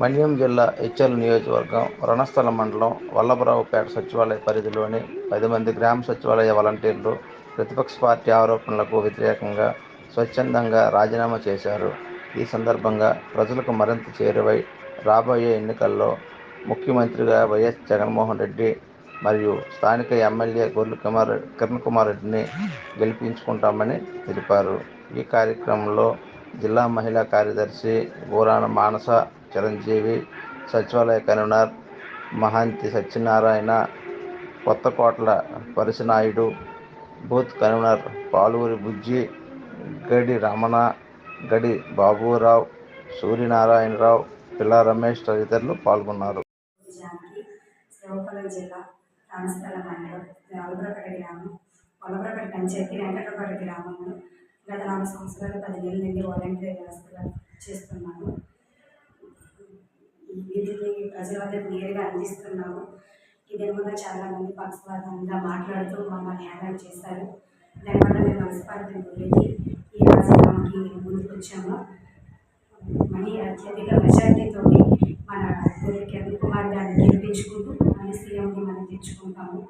మన్యం జిల్లా హెచ్ఎల్ నియోజకవర్గం రణస్థల మండలం వల్లభరావుపేట సచివాలయ పరిధిలోని పది మంది గ్రామ సచివాలయ వాలంటీర్లు ప్రతిపక్ష పార్టీ ఆరోపణలకు వ్యతిరేకంగా స్వచ్ఛందంగా రాజీనామా చేశారు. ఈ సందర్భంగా ప్రజలకు మరింత చేరువై రాబోయే ఎన్నికల్లో ముఖ్యమంత్రిగా వైఎస్ జగన్మోహన్ రెడ్డి మరియు స్థానిక ఎమ్మెల్యే గొర్రె కుమార్ కిరణ్ కుమార్ రెడ్డిని గెలిపించుకుంటామని తెలిపారు. ఈ కార్యక్రమంలో జిల్లా మహిళా కార్యదర్శి గోరాణ మానస చిరంజీవి సచివాలయ convener Mahanti Satyanarayana Kothakotla Parisinaidu booth convener Paluri Bujji Gadi Ramana Gadi Baburao Suryanarayana Rao పిల్ల రమేష్ తదితరులు పాల్గొన్నారు. గత నాలుగు సంవత్సరాలు నుండి వాలంటీర్ చేస్తున్నాను ఈ విధిని ప్రజల వద్దకు నేరుగా అందిస్తున్నాము ఇది వల్ల చాలా మంది పక్షపాతంగా మాట్లాడుతూ మమ్మల్ని హ్యాండిల్ చేశారు. దానివల్ల మేము మనస్పార్థం గురించి ఈ రాజకీయానికి ముందుకు వచ్చాము మళ్ళీ అత్యధిక మెజార్టీతో మన కిరణ్ కుమార్ గారిని గెలిపించుకుంటూ మళ్ళీ సీఎంని మనం తెచ్చుకుంటాము.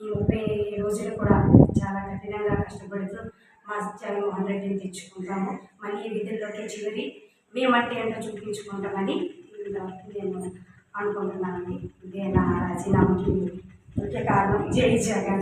ఈ ముప్పై రోజులు కూడా చాలా కఠినంగా కష్టపడుతూ మా జగన్మోహన్ రెడ్డిని తెచ్చుకుంటాము. మళ్ళీ ఈ విధుల్లోకి చివరి మేమంటే ఏంటో చూపించుకుంటామని నేను అనుకుంటున్నానండి. ఇదే నా రాజీనామాకి ముఖ్య కారణం జై జగన్!